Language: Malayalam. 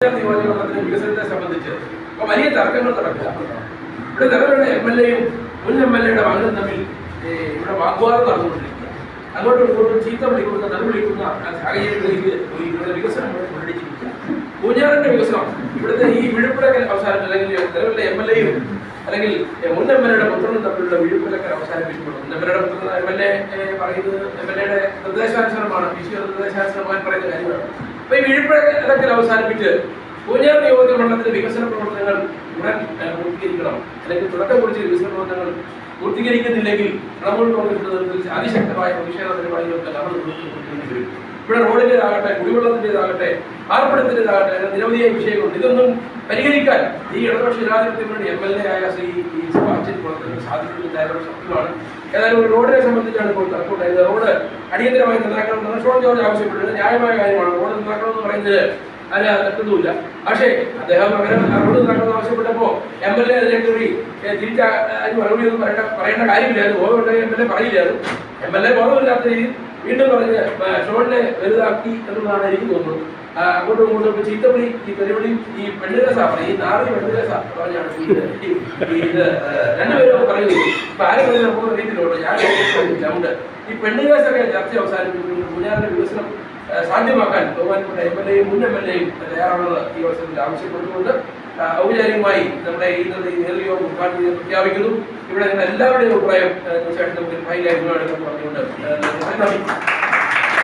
നിയോജകമണ്ഡലത്തിന്റെ വികസനത്തെ സംബന്ധിച്ച്. അപ്പൊ വലിയ തർക്കങ്ങൾ നടക്കുക ഇവിടെ നിലവിലുള്ള എം എൽ എയും മുൻ എം എൽ എയുടെ മകനും തമ്മിൽ ഇവിടെ വാഗ്വാദം നടന്നുകൊണ്ടിരിക്കുക അങ്ങോട്ടും ഇങ്ങോട്ടും ചീത്ത വിളിക്കുന്ന നിലവിളിക്കുന്ന ഈ ഇവിടെ വികസനം ഇവിടെ പൂഞ്ഞാറിന്റെ വികസനം ഇവിടുത്തെ ഈ വിഴുപ്പുലക്കൽ അവസാനം അല്ലെങ്കിൽ നിലവിലെ എം എൽ എയും അല്ലെങ്കിൽ മുൻ എം എൽ എയുടെ പുത്രനും തമ്മിലുള്ള വിഴുപ്പുലക്കൽ അവസാനിപ്പിക്കുമ്പോൾ മുൻ എം എൽ എയുടെ പുത്രൻ എം എൽ എ പറയുന്നത് എം എൽ എയുടെ നിർദ്ദേശാനുസരണമാണ്. നിർദ്ദേശാനുസരണമായി പറയുന്ന കാര്യമാണ്. അപ്പൊ ഈ വിഴുപ്പുലക്കൽ അവസാനിപ്പിച്ച് പൂഞ്ഞാർ നിയോജക മണ്ഡലത്തിലെ വികസന പ്രവർത്തനങ്ങൾ ഉടൻ പൂർത്തീകരിക്കണം. അല്ലെങ്കിൽ തുടക്കം കുറിച്ച് വികസന പ്രവർത്തനങ്ങൾ പൂർത്തീകരിക്കുന്നില്ലെങ്കിൽ തൃണമൂൽ കോൺഗ്രസിന്റെ അതിശക്തമായ പ്രതിഷേധ പരിപാടികളൊക്കെ നമ്മൾ നേതൃത്വം വരും. ഇവിടെ റോഡിന്റെതാകട്ടെ കുടിവെള്ളത്തിന്റെതാകട്ടെ പാർപ്പിടത്തിന്റെതാകട്ടെ അങ്ങനെ നിരവധിയായ വിഷയങ്ങളുണ്ട്. ഇതൊന്നും പരിഹരിക്കാൻ ഈ ഇടതുപക്ഷ ജനാധിപത്യ വേണ്ടി എം എൽ എ ആയ ശ്രീ ഈ സുഭാഷിൽ പ്രവർത്തനം സാധിക്കുന്നില്ലായ്മ സത്യമാണ് ഏതായാലും ഒരു റോഡിനെ സംബന്ധിച്ചാണ് ഇപ്പോൾ തർക്കമുണ്ടായത്. റോഡ് അടിയന്തരമായി നന്നാക്കണം ഷോൺ ജോർജ് ആവശ്യപ്പെട്ടത് ന്യായമായ കാര്യമാണ്. റോഡ് നന്നാക്കണം എന്ന് പറയുന്നത് അല്ല തെറ്റൊന്നുമില്ല. പക്ഷേ അദ്ദേഹം അങ്ങനെ റോഡ് നന്നാക്കണം ആവശ്യപ്പെട്ടപ്പോൾ എം എൽ എ അതിനെ കയറി തിരിച്ച അതിന് മറുപടി ഒന്നും പറയേണ്ട പറയേണ്ട കാര്യമില്ലായിരുന്നു. ഓരോ എം എൽ എ പറയില്ലായിരുന്നു. എം എൽ എ ബോധമില്ലാത്ത രീതിയിൽ വീണ്ടും പറഞ്ഞ് ഷോണിനെ വലുതാക്കി എന്നുള്ളതാണ് എനിക്ക് തോന്നുന്നത്. അങ്ങോട്ടും ഇങ്ങോട്ടും ഇപ്പൊ ഈ തെരുവിളി ഈ പെണ്ണുരസ ഈ നാറി പെണ്ണുരസ പറഞ്ഞാണ് ഇത് രണ്ടുപേരും പറയുന്നത്. ഇപ്പൊ ആരും പറയുന്നത് നമുക്ക് അറിയത്തില്ലോട്ടോ ഞാൻ ഉണ്ട് ഈ പെണ്ണുരസൊക്കെ ചർച്ച അവസാനിപ്പിക്കുന്നു. പൂജാറിന്റെ വികസനം സാധ്യമാക്കാൻ ബഹുമാനപ്പെട്ട എം എൽ എയും മുൻ എം എൽ എയും തയ്യാറാണെന്ന് ഈ അവസരത്തിൽ ആവശ്യപ്പെട്ടുകൊണ്ട് ഔപചാരികമായി നമ്മുടെ ഇന്നത്തെ നേതൃയോഗം ഉദ്ഘാടനം ചെയ്ത് പ്രഖ്യാപിക്കുന്നു. ഇവിടെ എല്ലാവരുടെയും അഭിപ്രായം തീർച്ചയായിട്ടും നമുക്ക് ഫയലായിരുന്നു പറഞ്ഞുകൊണ്ട്